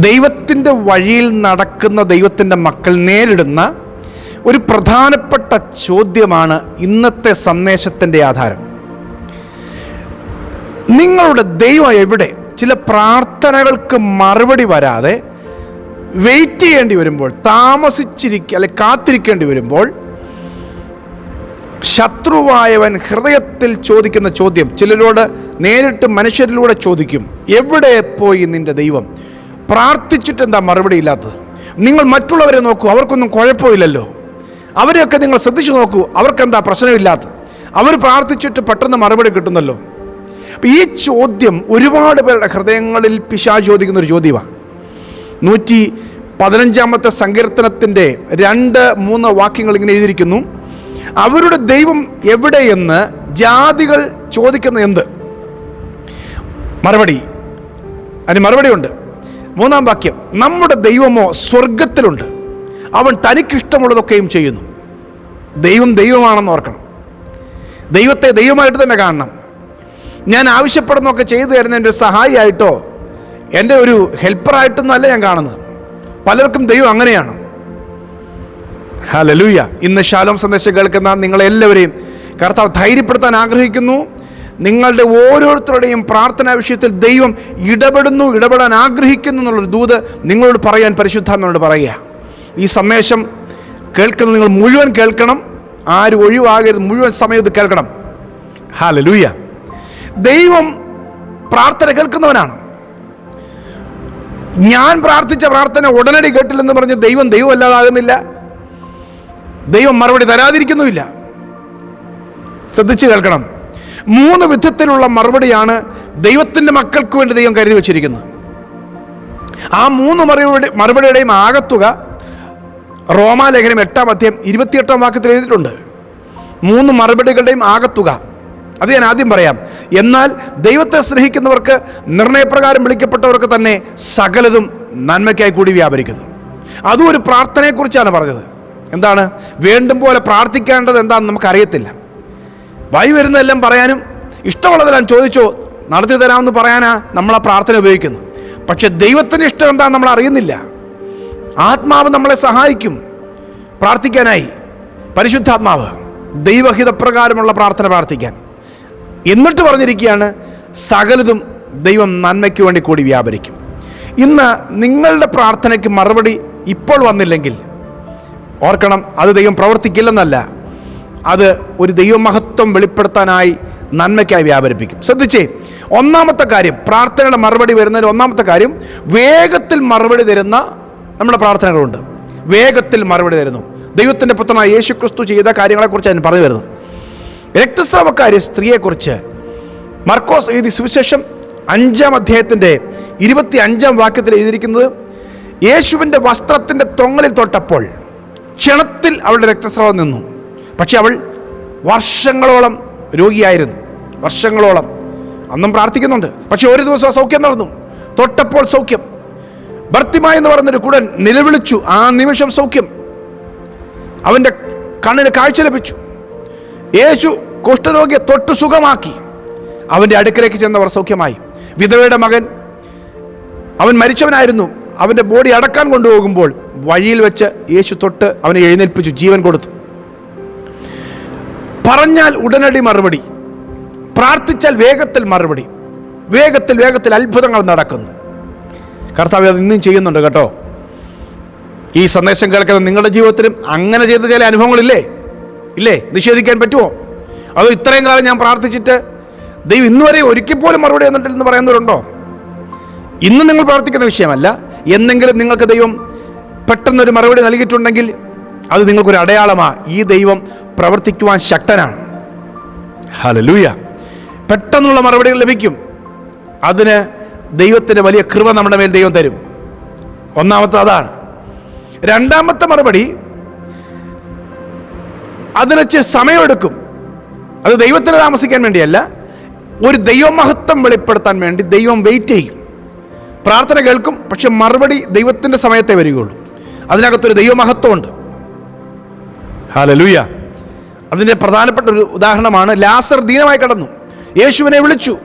ദൈവത്തിന്റെ വഴിയിൽ നടക്കുന്ന ദൈവത്തിന്റെ മക്കൾ നേരിടുന്ന ഒരു പ്രധാനപ്പെട്ട ചോദ്യമാണ് ഇന്നത്തെ സന്ദേശത്തിന്റെ ആധാരം. നിങ്ങളുടെ ദൈവം എവിടെ? ചില പ്രാർത്ഥനകൾക്ക് മറുപടി വരാതെ വെയിറ്റ് ചെയ്യേണ്ടി വരുമ്പോൾ താമസിച്ചിരിക്കുക അല്ലെ കാത്തിരിക്കേണ്ടി വരുമ്പോൾ ശത്രുവായവൻ ഹൃദയത്തിൽ ചോദിക്കുന്ന ചോദ്യം ചിലരോട് നേരിട്ട് മനുഷ്യരിലൂടെ ചോദിക്കും എവിടെ പോയി നിന്റെ ദൈവം? പ്രാർത്ഥിച്ചിട്ട് എന്താ മറുപടി ഇല്ലാത്തത്? നിങ്ങൾ മറ്റുള്ളവരെ നോക്കൂ അവർക്കൊന്നും കുഴപ്പമില്ലല്ലോ. അവരെയൊക്കെ നിങ്ങൾ ശ്രദ്ധിച്ചു നോക്കൂ അവർക്കെന്താ പ്രശ്നമില്ലാത്തത്? അവർ പ്രാർത്ഥിച്ചിട്ട് പെട്ടെന്ന് മറുപടി കിട്ടുന്നല്ലോ. ഈ ചോദ്യം ഒരുപാട് പേരുടെ ഹൃദയങ്ങളിൽ പിശാ ചോദിക്കുന്ന ഒരു ചോദ്യമാണ്. നൂറ്റി പതിനഞ്ചാമത്തെ സങ്കീർത്തനത്തിന്റെ രണ്ട് മൂന്ന് വാക്യങ്ങൾ ഇങ്ങനെ എഴുതിയിരിക്കുന്നു. അവരുടെ ദൈവം എവിടെയെന്ന് ജാതികൾ ചോദിക്കുന്ന എന്ത്? മറുപടി. അതിന് മറുപടിയുണ്ട്. മൂന്നാം വാക്യം നമ്മുടെ ദൈവമോ സ്വർഗത്തിലുണ്ട് അവൻ തനിക്കിഷ്ടമുള്ളതൊക്കെയും ചെയ്യുന്നു. ദൈവം ദൈവമാണെന്ന് ഓർക്കണം. ദൈവത്തെ ദൈവമായിട്ട് തന്നെ കാണണം. ഞാൻ ആവശ്യപ്പെടുന്നതൊക്കെ ചെയ്തു തരുന്ന എന്റെ സഹായിയായിട്ടോ എന്റെ ഒരു ഹെൽപ്പറായിട്ടൊന്നും അല്ല ഞാൻ കാണുന്നത്. പലർക്കും ദൈവം അങ്ങനെയാണ്. ഹലലൂയ ഇന്ന് ശാലോം സന്ദേശം കേൾക്കുന്ന നിങ്ങളെല്ലാവരെയും കർത്താവ് ധൈര്യപ്പെടുത്താൻ ആഗ്രഹിക്കുന്നു. നിങ്ങളുടെ ഓരോരുത്തരുടെയും പ്രാർത്ഥനാ വിഷയത്തിൽ ദൈവം ഇടപെടുന്നു ഇടപെടാൻ ആഗ്രഹിക്കുന്നു എന്നുള്ളൊരു ദൂത് നിങ്ങളോട് പറയാൻ പരിശുദ്ധാത്മനോട് പറയുക. ഈ സന്ദേശം കേൾക്കുന്നത് നിങ്ങൾ മുഴുവൻ കേൾക്കണം. ആരും ഒഴിവാകരുത് മുഴുവൻ സമയത്ത് കേൾക്കണം. ഹാല ലൂയ ദൈവം പ്രാർത്ഥന കേൾക്കുന്നവനാണ്. ഞാൻ പ്രാർത്ഥിച്ച പ്രാർത്ഥന ഉടനടി കേട്ടില്ലെന്ന് പറഞ്ഞ് ദൈവം ദൈവമല്ലാതാകുന്നില്ല ദൈവം മറുപടി തരാതിരിക്കുന്നുമില്ല. ശ്രദ്ധിച്ചു കേൾക്കണം. മൂന്ന് വിധത്തിലുള്ള മറുപടിയാണ് ദൈവത്തിന്റെ മക്കൾക്ക് വേണ്ടി ദൈവം കരുതി വച്ചിരിക്കുന്നത്. ആ മൂന്ന് മറുപടി മറുപടിയുടെയും ആകത്തുക റോമാലേഖനം എട്ടാം അധ്യായം ഇരുപത്തിയെട്ടാം വാക്യത്തിൽ എഴുതിയിട്ടുണ്ട്. മൂന്ന് മറുപടികളുടെയും ആകത്തുക. അത് ഞാൻ ആദ്യം പറയാം. എന്നാൽ ദൈവത്തെ സ്നേഹിക്കുന്നവർക്ക് നിർണയപ്രകാരം വിളിക്കപ്പെട്ടവർക്ക് തന്നെ സകലതും നന്മയ്ക്കായി കൂടി വ്യാപരിക്കുന്നു. അതും ഒരു പ്രാർത്ഥനയെക്കുറിച്ചാണ് പറഞ്ഞത്. എന്താണ്? വേണ്ടും പോലെ പ്രാർത്ഥിക്കേണ്ടത് എന്താണെന്ന് നമുക്കറിയത്തില്ല. വായി വരുന്നതെല്ലാം പറയാനും ഇഷ്ടമുള്ളതെല്ലാം ചോദിച്ചോ നടത്തി തരാമെന്ന് പറയാനാ ആ പ്രാർത്ഥന ഉപയോഗിക്കുന്നത്. പക്ഷെ ദൈവത്തിന് ഇഷ്ടം എന്താണെന്ന് നമ്മൾ അറിയുന്നില്ല. ആത്മാവ് നമ്മളെ സഹായിക്കും. പ്രാർത്ഥിക്കാനായി. പരിശുദ്ധാത്മാവ് ദൈവഹിതപ്രകാരമുള്ള പ്രാർത്ഥന പ്രാർത്ഥിക്കാൻ. എന്നിട്ട് പറഞ്ഞിരിക്കുകയാണ് സകലതും ദൈവം നന്മയ്ക്ക് വേണ്ടി കൂടി വ്യാപരിക്കും. ഇന്ന് നിങ്ങളുടെ പ്രാർത്ഥനയ്ക്ക് മറുപടി ഇപ്പോൾ വന്നില്ലെങ്കിൽ ഓർക്കണം അത് ദൈവം പ്രവർത്തിക്കില്ലെന്നല്ല. അത് ഒരു ദൈവമഹത്വം വെളിപ്പെടുത്താനായി നന്മയ്ക്കായി വ്യാപരിപ്പിക്കും. ശ്രദ്ധിച്ചേ ഒന്നാമത്തെ കാര്യം പ്രാർത്ഥനയുടെ മറുപടി വരുന്നതിന് ഒന്നാമത്തെ കാര്യം വേഗത്തിൽ മറുപടി തരുന്ന നമ്മുടെ പ്രാർത്ഥനകളുണ്ട്. വേഗത്തിൽ മറുപടി തരുന്നു. ദൈവത്തിന്റെ പുത്രനായ യേശു ക്രിസ്തു ചെയ്ത കാര്യങ്ങളെക്കുറിച്ച് ഞാൻ പറഞ്ഞു വരുന്നു. രക്തസ്രാവക്കാരി സ്ത്രീയെക്കുറിച്ച് മർക്കോസ് എഴുതി സുവിശേഷം അഞ്ചാം അധ്യായത്തിന്റെ ഇരുപത്തി അഞ്ചാം വാക്യത്തിൽ എഴുതിയിരിക്കുന്നത് യേശുവിന്റെ വസ്ത്രത്തിന്റെ തൊങ്ങലിൽ തൊട്ടപ്പോൾ ക്ഷണത്തിൽ അവളുടെ രക്തസ്രാവം നിന്നു. പക്ഷെ അവൾ വർഷങ്ങളോളം രോഗിയായിരുന്നു. വർഷങ്ങളോളം. അന്നും പ്രാർത്ഥിക്കുന്നുണ്ട്. പക്ഷെ ഒരു ദിവസം സൗഖ്യം നടന്നു. തൊട്ടപ്പോൾ സൗഖ്യം. ഭർത്തിമായ എന്ന് പറഞ്ഞൊരു കുടൻ നിലവിളിച്ചു. ആ നിമിഷം സൗഖ്യം. അവന്റെ കണ്ണിന് കാഴ്ച ലഭിച്ചു. യേശു കുഷ്ഠരോഗിയെ തൊട്ട് സുഖമാക്കി. അവന്റെ അടുക്കലേക്ക് ചെന്നവർ സൗഖ്യമായി. വിധവയുടെ മകൻ അവൻ മരിച്ചവനായിരുന്നു. അവന്റെ ബോഡി അടക്കാൻ കൊണ്ടുപോകുമ്പോൾ വഴിയിൽ വെച്ച് യേശു തൊട്ട് അവനെ എഴുന്നേൽപ്പിച്ചു. ജീവൻ കൊടുത്തു. പറഞ്ഞാൽ ഉടനടി മറുപടി പ്രാർത്ഥിച്ചാൽ വേഗത്തിൽ മറുപടി വേഗത്തിൽ വേഗത്തിൽ അത്ഭുതങ്ങൾ നടക്കുന്നു. കർത്താവ് അത് ഇന്നും ചെയ്യുന്നുണ്ട് കേട്ടോ. ഈ സന്ദേശം കേൾക്കുന്ന നിങ്ങളുടെ ജീവിതത്തിലും അങ്ങനെ ചെയ്ത ചില അനുഭവങ്ങളില്ലേ? ഇല്ലേ? നിഷേധിക്കാൻ പറ്റുമോ? അതോ ഇത്രയും കാലം ഞാൻ പ്രാർത്ഥിച്ചിട്ട് ദൈവം ഇന്ന് വരെ ഒരിക്കൽ പോലും മറുപടി തന്നിട്ടില്ലെന്ന് പറയുന്നവരുണ്ടോ? ഇന്ന് നിങ്ങൾ പ്രാർത്ഥിക്കുന്ന വിഷയമല്ല. എന്നെങ്കിലും നിങ്ങൾക്ക് ദൈവം പെട്ടെന്നൊരു മറുപടി നൽകിയിട്ടുണ്ടെങ്കിൽ അത് നിങ്ങൾക്കൊരു അടയാളമാണ് ഈ ദൈവം പ്രവർത്തിക്കുവാൻ ശക്തനാണ്. ഹലലൂയ പെട്ടെന്നുള്ള മറുപടികൾ ലഭിക്കും. അതിന് ദൈവത്തിന്റെ വലിയ കൃപ നമ്മുടെ മേൽ ദൈവം തരും. ഒന്നാമത്തെ അതാണ്. രണ്ടാമത്തെ മറുപടി അതിനച്ച് സമയമെടുക്കും. അത് ദൈവത്തിന് താമസിക്കാൻ വേണ്ടിയല്ല ഒരു ദൈവമഹത്വം വെളിപ്പെടുത്താൻ വേണ്ടി ദൈവം വെയിറ്റ് ചെയ്യും. പ്രാർത്ഥന കേൾക്കും പക്ഷെ മറുപടി ദൈവത്തിന്റെ സമയത്തെ വരികയുള്ളൂ. അതിനകത്തൊരു ദൈവമഹത്വമുണ്ട്. ഹാലലൂയ അതിന്റെ പ്രധാനപ്പെട്ട ഒരു ഉദാഹരണമാണ് ലാസർ ദീനമായി കടന്നു. യേശുവിനെ വിളിച്ചു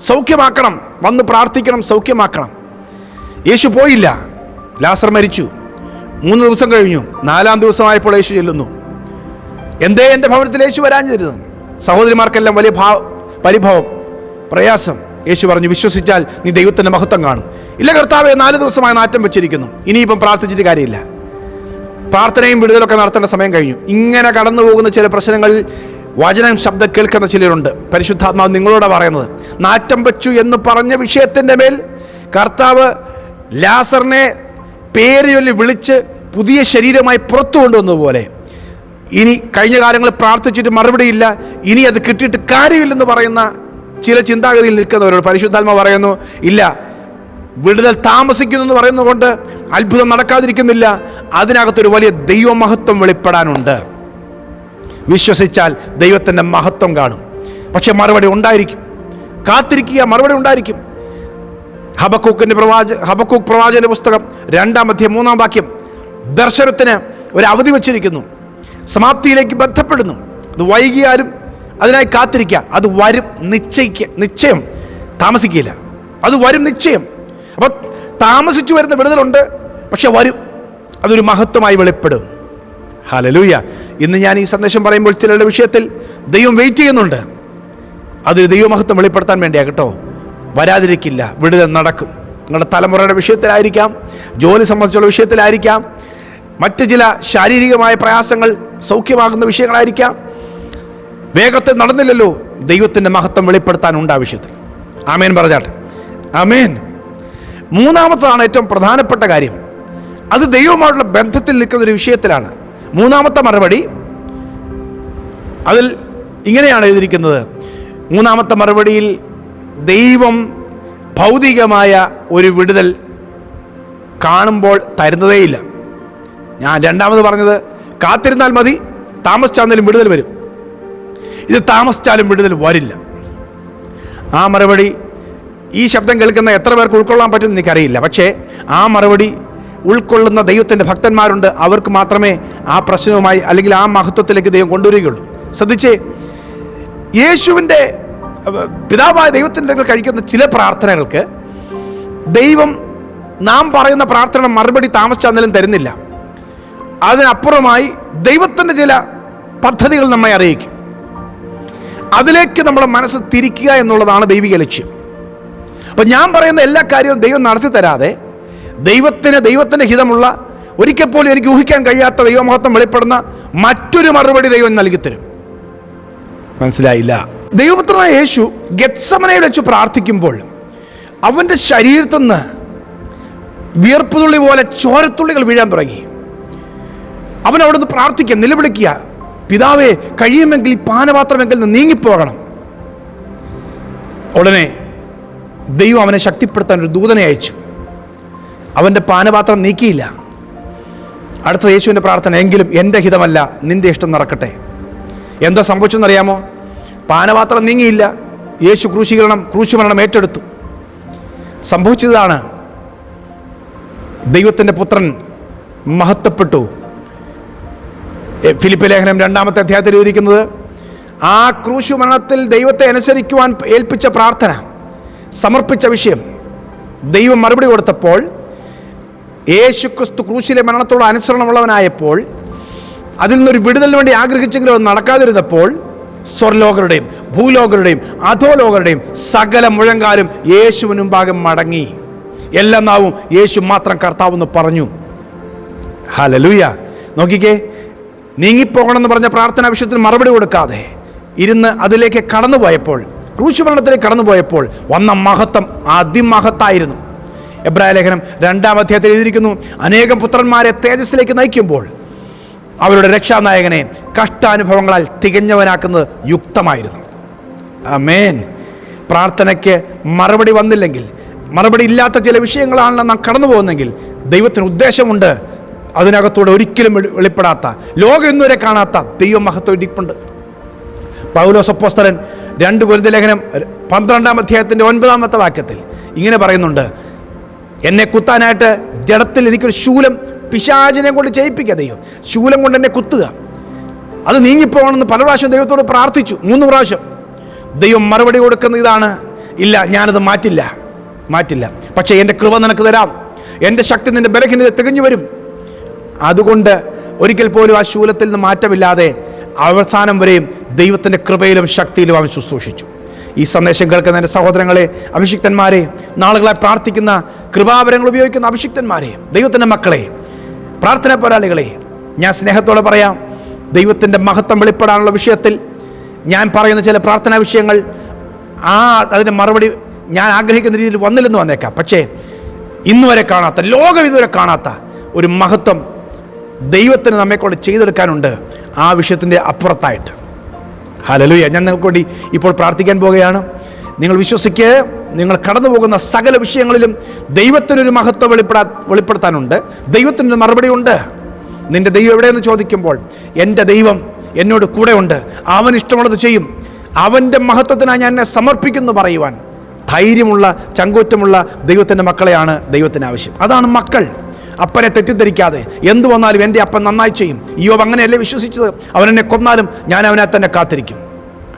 സൗഖ്യമാക്കണം വന്ന് പ്രാർത്ഥിക്കണം സൗഖ്യമാക്കണം. യേശു പോയില്ല. ലാസർ മരിച്ചു. മൂന്ന് ദിവസം കഴിഞ്ഞു. നാലാം ദിവസമായപ്പോൾ യേശു ചെല്ലുന്നു. എന്തേ എന്റെ ഭവനത്തിൽ യേശു വരാഞ്ഞിരുന്നു സഹോദരിമാർക്കെല്ലാം വലിയ ഭാവ പരിഭവം പ്രയാസം. യേശു പറഞ്ഞു വിശ്വസിച്ചാൽ നീ ദൈവത്തിന്റെ മഹത്വം കാണും. ഇല്ല കർത്താവെ നാല് ദിവസമായി നാറ്റം വെച്ചിരിക്കുന്നു. ഇനിയിപ്പം പ്രാർത്ഥിച്ചിട്ട് കാര്യമില്ല. പ്രാർത്ഥനയും വിടുതലൊക്കെ നടത്തേണ്ട സമയം കഴിഞ്ഞു. ഇങ്ങനെ കടന്നു പോകുന്ന ചില പ്രശ്നങ്ങൾ വചനം ശബ്ദം കേൾക്കുന്ന ചിലരുണ്ട്. പരിശുദ്ധാത്മാവ് നിങ്ങളോട് പറയുന്നത്. നാറ്റം വെച്ചു എന്ന് പറഞ്ഞ വിഷയത്തിന്റെ മേൽ കർത്താവ് ലാസറിനെ പേരുചൊല്ലി വിളിച്ച് പുതിയ ശരീരമായി പുറത്തു കൊണ്ടുവന്നതുപോലെ ഇനി കഴിഞ്ഞ കാലങ്ങളിൽ പ്രാർത്ഥിച്ചിട്ട് മറുപടിയില്ല ഇനി അത് കിട്ടിയിട്ട് കാര്യമില്ലെന്ന് പറയുന്ന ചില ചിന്താഗതിയിൽ നിൽക്കുന്നവരോട് പരിശുദ്ധാത്മ പറയുന്നു ഇല്ല വിടുതൽ താമസിക്കുന്നു എന്ന് പറയുന്നതുകൊണ്ട് അത്ഭുതം നടക്കാതിരിക്കുന്നില്ല. അതിനകത്തൊരു വലിയ ദൈവമഹത്വം വെളിപ്പെടാനുണ്ട്. വിശ്വസിച്ചാൽ ദൈവത്തിന്റെ മഹത്വം കാണും. പക്ഷേ മറുപടി ഉണ്ടായിരിക്കും. കാത്തിരിക്കുക മറുപടി ഉണ്ടായിരിക്കും. ഹബക്കൂക്കിന്റെ പ്രവാച ഹബക്കൂക്ക് പ്രവാചകന്റെ പുസ്തകം രണ്ടാം അധ്യായം മൂന്നാം വാക്യം ദർശനത്തിന് ഒരു അവധി വച്ചിരിക്കുന്നു. സമാപ്തിയിലേക്ക് ബന്ധപ്പെടുന്നു. അത് വൈകിയാലും അതിനായി കാത്തിരിക്കുക. അത് വരും നിശ്ചയിക്ക നിശ്ചയം. താമസിക്കില്ല. അത് വരും നിശ്ചയം. അപ്പോൾ താമസിച്ചു വരുന്ന വിടുതലുണ്ട് പക്ഷെ വരും. അതൊരു മഹത്വമായി വെളിപ്പെടും. ഹലലൂയ ഇന്ന് ഞാൻ ഈ സന്ദേശം പറയുമ്പോൾ ചിലരുടെ വിഷയത്തിൽ ദൈവം വെയിറ്റ് ചെയ്യുന്നുണ്ട്. അതൊരു ദൈവമഹത്വം വെളിപ്പെടുത്താൻ വേണ്ടിയാ കേട്ടോ. വരാതിരിക്കില്ല വിടുതൽ നടക്കും. നിങ്ങളുടെ തലമുറയുടെ വിഷയത്തിലായിരിക്കാം ജോലി സംബന്ധിച്ചുള്ള വിഷയത്തിലായിരിക്കാം മറ്റ് ചില ശാരീരികമായ പ്രയാസങ്ങൾ സൗഖ്യമാകുന്ന വിഷയങ്ങളായിരിക്കാം. വേഗത്തിൽ നടന്നില്ലല്ലോ ദൈവത്തിന്റെ മഹത്വം വെളിപ്പെടുത്താനുണ്ട് ആ വിഷയത്തിൽ. ആമേൻ പറഞ്ഞാട്ടെ. ആമേൻ. മൂന്നാമത്തതാണ് ഏറ്റവും പ്രധാനപ്പെട്ട കാര്യം. അത് ദൈവമായിട്ടുള്ള ബന്ധത്തിൽ നിൽക്കുന്ന ഒരു വിഷയത്തിലാണ്. മൂന്നാമത്തെ മറുപടി അതിൽ ഇങ്ങനെയാണ് എഴുതിയിരിക്കുന്നത്. മൂന്നാമത്തെ മറുപടിയിൽ ദൈവം ഭൗതികമായ ഒരു വിടുതൽ കാണുമ്പോൾ തരുന്നതേയില്ല. ഞാൻ രണ്ടാമത് പറഞ്ഞത് കാത്തിരുന്നാൽ മതി താമസിച്ചാലും വിടുതൽ വരും. ഇത് താമസിച്ചാലും വിടുതൽ വരില്ല. ആ മറുപടി ഈ ശബ്ദം കേൾക്കുന്ന എത്ര പേർക്ക് ഉൾക്കൊള്ളാൻ പറ്റുമെന്ന് എനിക്കറിയില്ല. പക്ഷേ ആ മറുപടി ഉൾക്കൊള്ളുന്ന ദൈവത്തിന്റെ ഭക്തന്മാരുണ്ട്. അവർക്ക് മാത്രമേ ആ പ്രശ്നവുമായി അല്ലെങ്കിൽ ആ മഹത്വത്തിലേക്ക് ദൈവം കൊണ്ടുവരികയുള്ളൂ. ശ്രദ്ധിച്ചേ യേശുവിന്റെ പിതാവായ ദൈവത്തിന്റെ കഴിക്കുന്ന ചില പ്രാർത്ഥനകൾക്ക് ദൈവം നാം പറയുന്ന പ്രാർത്ഥന മറുപടി താമസിച്ചാലും തരുന്നില്ല. അതിനപ്പുറമായി ദൈവത്തിന്റെ ചില പദ്ധതികൾ നമ്മെ അറിയിക്കും. അതിലേക്ക് നമ്മുടെ മനസ്സ് തിരിക്കുക എന്നുള്ളതാണ് ദൈവിക ലക്ഷ്യം. അപ്പം ഞാൻ പറയുന്ന എല്ലാ കാര്യവും ദൈവം നടത്തി തരാതെ ദൈവത്തിന് ദൈവത്തിന്റെ ഹിതമുള്ള ഒരിക്കൽ പോലും എനിക്ക് ഊഹിക്കാൻ കഴിയാത്ത ദൈവമഹത്വം വെളിപ്പെടുന്ന മറ്റൊരു മറുപടി ദൈവം നൽകിത്തരും മനസ്സിലായില്ല? ദൈവപുത്രനായ യേശു ഗത്സമനയിൽ വെച്ച് പ്രാർത്ഥിക്കുമ്പോൾ അവന്റെ ശരീരത്തിൽ നിന്ന് വിയർപ്പുതുള്ളി പോലെ ചോരത്തുള്ളികൾ വീഴാൻ തുടങ്ങി. അവൻ അവിടുന്ന് പ്രാർത്ഥിക്കുക നിലവിളിക്കുക പിതാവേ കഴിയുമെങ്കിൽ പാനപാത്രമെങ്കിൽ നിന്ന് നീങ്ങിപ്പോകണം. ഉടനെ ദൈവം അവനെ ശക്തിപ്പെടുത്താൻ ഒരു ദൂതനെ അയച്ചു. അവന്റെ പാനപാത്രം നീക്കിയില്ല. അടുത്ത യേശുവിന്റെ പ്രാർത്ഥന എങ്കിലും എന്റെ ഹിതമല്ല നിന്റെ ഇഷ്ടം നടക്കട്ടെ. എന്താ സംഭവിച്ചെന്നറിയാമോ? പാനപാത്രം നീങ്ങിയില്ല. യേശു ക്രൂശീകരണം ക്രൂശുമരണം ഏറ്റെടുത്തു. സംഭവിച്ചതാണ് ദൈവത്തിന്റെ പുത്രൻ മഹത്വപ്പെട്ടു. ഫിലിപ്പ് ലേഖനം രണ്ടാമത്തെ അധ്യായത്തിൽ എഴുതിയിരിക്കുന്നത് ആ ക്രൂശുമരണത്തിൽ ദൈവത്തെ അനുസരിക്കുവാൻ ഏൽപ്പിച്ച പ്രാർത്ഥന. സമർപ്പിച്ച വിഷയം. ദൈവം മറുപടി കൊടുത്തപ്പോൾ യേശു ക്രിസ്തു ക്രൂശിലെ മരണത്തോട് അനുസരണമുള്ളവനായപ്പോൾ അതിൽ നിന്നൊരു വിടുതലിന് വേണ്ടി ആഗ്രഹിച്ചെങ്കിലും അത് നടക്കാതിരുന്നപ്പോൾ സ്വർലോകരുടെയും ഭൂലോകരുടെയും അധോലോകരുടെയും സകല മുഴങ്കാലും യേശുവിന് മുമ്പാകെ മടങ്ങി. എല്ലാം നാവും യേശു മാത്രം കർത്താവെന്ന് പറഞ്ഞു. ഹലലൂയ നോക്കിക്കേ നീങ്ങിപ്പോകണമെന്ന് പറഞ്ഞ പ്രാർത്ഥനാ വിഷയത്തിന് മറുപടി കൊടുക്കാതെ ഇരുന്ന് അതിലേക്ക് കടന്നുപോയപ്പോൾ ക്രൂശുമരണത്തിലേക്ക് കടന്നുപോയപ്പോൾ വന്ന മഹത്വം അതിമഹത്തായിരുന്നു. എബ്രായ ലേഖനം രണ്ടാം അധ്യായത്തിൽ എഴുതിയിരിക്കുന്നു അനേകം പുത്രന്മാരെ തേജസ്സിലേക്ക് നയിക്കുമ്പോൾ അവരുടെ രക്ഷാനായകനെ കഷ്ടാനുഭവങ്ങളാൽ തികഞ്ഞവനാക്കുന്നത് യുക്തമായിരുന്നു. മേൻ പ്രാർത്ഥനയ്ക്ക് മറുപടി വന്നില്ലെങ്കിൽ മറുപടി ഇല്ലാത്ത ചില വിഷയങ്ങളാണല്ലോ നാം കടന്നു പോകുന്നെങ്കിൽ ദൈവത്തിന് ഉദ്ദേശമുണ്ട് അതിനകത്തൂടെ ഒരിക്കലും വെളി- വെളിപ്പെടാത്ത ലോകം ഇന്നുവരെ കാണാത്ത ദൈവമഹത്വം ഇരിപ്പുണ്ട് പൗലോസ് അപ്പോസ്തലൻ രണ്ട് ഗുരുത ലേഖനം പന്ത്രണ്ടാം അധ്യായത്തിന്റെ ഒൻപതാമത്തെ വാക്യത്തിൽ ഇങ്ങനെ പറയുന്നുണ്ട് എന്നെ കുത്താനായിട്ട് ജഡത്തിൽ എനിക്കൊരു ശൂലം പിശാചിനെ കൊണ്ട് ചെയ്യിപ്പിക്കുക ദൈവം. ശൂലം കൊണ്ട് എന്നെ കുത്തുക. അത് നീങ്ങിപ്പോകണമെന്ന് പല പ്രാവശ്യം ദൈവത്തോട് പ്രാർത്ഥിച്ചു മൂന്ന് പ്രാവശ്യം. ദൈവം മറുപടി കൊടുക്കുന്ന ഇതാണ് ഇല്ല ഞാനത് മാറ്റില്ല മാറ്റില്ല. പക്ഷേ എന്റെ കൃപ നിനക്ക് തരാം. എന്റെ ശക്തി നിന്റെ ബലഹീനത തികഞ്ഞു വരും. അതുകൊണ്ട് ഒരിക്കൽ പോലും ആ ശൂലത്തിൽ നിന്ന് മാറ്റമില്ലാതെ അവസാനം വരെയും ദൈവത്തിന്റെ കൃപയിലും ശക്തിയിലും അവൻ ശുശ്രൂഷിച്ചു. ഈ സന്ദേശം കേൾക്കുന്ന എന്റെ സഹോദരങ്ങളെ അഭിഷിക്തന്മാരെ നാളുകളായി പ്രാർത്ഥിക്കുന്ന കൃപാവരങ്ങൾ ഉപയോഗിക്കുന്ന അഭിഷിക്തന്മാരെ ദൈവത്തിന്റെ മക്കളെ പ്രാർത്ഥന പോരാളികളെ ഞാൻ സ്നേഹത്തോടെ പറയാം ദൈവത്തിന്റെ മഹത്വം വെളിപ്പെടാനുള്ള വിഷയത്തിൽ ഞാൻ പറയുന്ന ചില പ്രാർത്ഥനാ വിഷയങ്ങൾ ആ അതിന്റെ മറുപടി ഞാൻ ആഗ്രഹിക്കുന്ന രീതിയിൽ വന്നില്ലെന്ന് വന്നേക്കാം. പക്ഷേ ഇന്നുവരെ കാണാത്ത ലോകം ഇതുവരെ കാണാത്ത ഒരു മഹത്വം ദൈവത്തിന് നമ്മെക്കൊണ്ട് ചെയ്തെടുക്കാനുണ്ട് ആ വിഷയത്തിന്റെ അപ്പുറത്തായിട്ട്. ഹലലുയ ഞാൻ നിങ്ങൾക്ക് വേണ്ടി ഇപ്പോൾ പ്രാർത്ഥിക്കാൻ പോവുകയാണ്. നിങ്ങൾ വിശ്വസിക്ക് നിങ്ങൾ കടന്നു പോകുന്ന സകല വിഷയങ്ങളിലും ദൈവത്തിനൊരു മഹത്വം വെളിപ്പെടാ വെളിപ്പെടുത്താനുണ്ട്. ദൈവത്തിനൊരു മറുപടി ഉണ്ട് നിന്റെ ദൈവം എവിടെയെന്ന് ചോദിക്കുമ്പോൾ എന്റെ ദൈവം എന്നോട് കൂടെ ഉണ്ട് അവൻ ഇഷ്ടമുള്ളത് ചെയ്യും. അവന്റെ മഹത്വത്തിനായി ഞാൻ എന്നെ സമർപ്പിക്കുന്നു പറയുവാൻ. ധൈര്യമുള്ള ചങ്കൂറ്റമുള്ള ദൈവത്തിന്റെ മക്കളെയാണ് ദൈവത്തിന് ആവശ്യം അതാണ് മക്കൾ. അപ്പനെ തെറ്റിദ്ധരിക്കാതെ എന്തു വന്നാലും എന്റെ അപ്പൻ നന്നായി ചെയ്യും. അയ്യോ അങ്ങനെയല്ലേ വിശ്വസിച്ചത്? അവൻ എന്നെ കൊന്നാലും ഞാൻ അവനെ തന്നെ കാത്തിരിക്കും.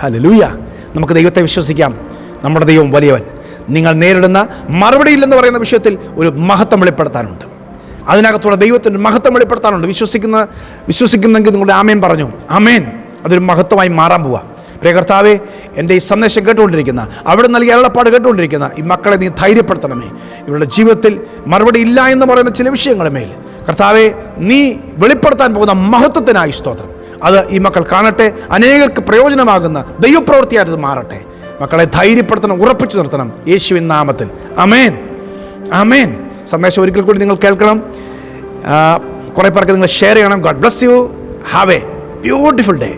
ഹലലൂയ നമുക്ക് ദൈവത്തെ വിശ്വസിക്കാം. നമ്മുടെ ദൈവം വലിയവൻ. നിങ്ങൾ നേരിടുന്ന മറുപടിയില്ലെന്ന് പറയുന്ന വിഷയത്തിൽ ഒരു മഹത്വം വെളിപ്പെടുത്താനുണ്ട്. അതിനകത്തുള്ള ദൈവത്തിന്റെ മഹത്വം വെളിപ്പെടുത്താനുണ്ട്. വിശ്വസിക്കുന്ന വിശ്വസിക്കുന്നെങ്കിൽ നിങ്ങളുടെ ആമേൻ പറഞ്ഞു. ആമേൻ. അതൊരു മഹത്വമായി മാറാൻ പോവുക പ്രിയ കർത്താവെ എന്റെ ഈ സന്ദേശം കേട്ടുകൊണ്ടിരിക്കുന്ന അവിടെ നൽകിയ അരുളപ്പാട് കേട്ടുകൊണ്ടിരിക്കുന്ന ഈ മക്കളെ നീ ധൈര്യപ്പെടുത്തണമേ. ഇവരുടെ ജീവിതത്തിൽ മറുപടി ഇല്ല എന്ന് പറയുന്ന ചില വിഷയങ്ങളുടെ മേൽ. കർത്താവെ നീ വെളിപ്പെടുത്താൻ പോകുന്ന മഹത്വത്തിനായി സ്തോത്രം. അത് ഈ മക്കൾ കാണട്ടെ അനേകർക്ക് പ്രയോജനമാകുന്ന ദൈവപ്രവൃത്തിയായിട്ട് മാറട്ടെ. മക്കളെ ധൈര്യപ്പെടുത്തണം ഉറപ്പിച്ചു നിർത്തണം. യേശുവിൻ നാമത്തിൽ. അമേൻ അമേൻ സന്ദേശം ഒരിക്കൽ കൂടി നിങ്ങൾ കേൾക്കണം. കുറേ പേർക്ക് നിങ്ങൾ ഷെയർ ചെയ്യണം. God bless you. Have a beautiful day.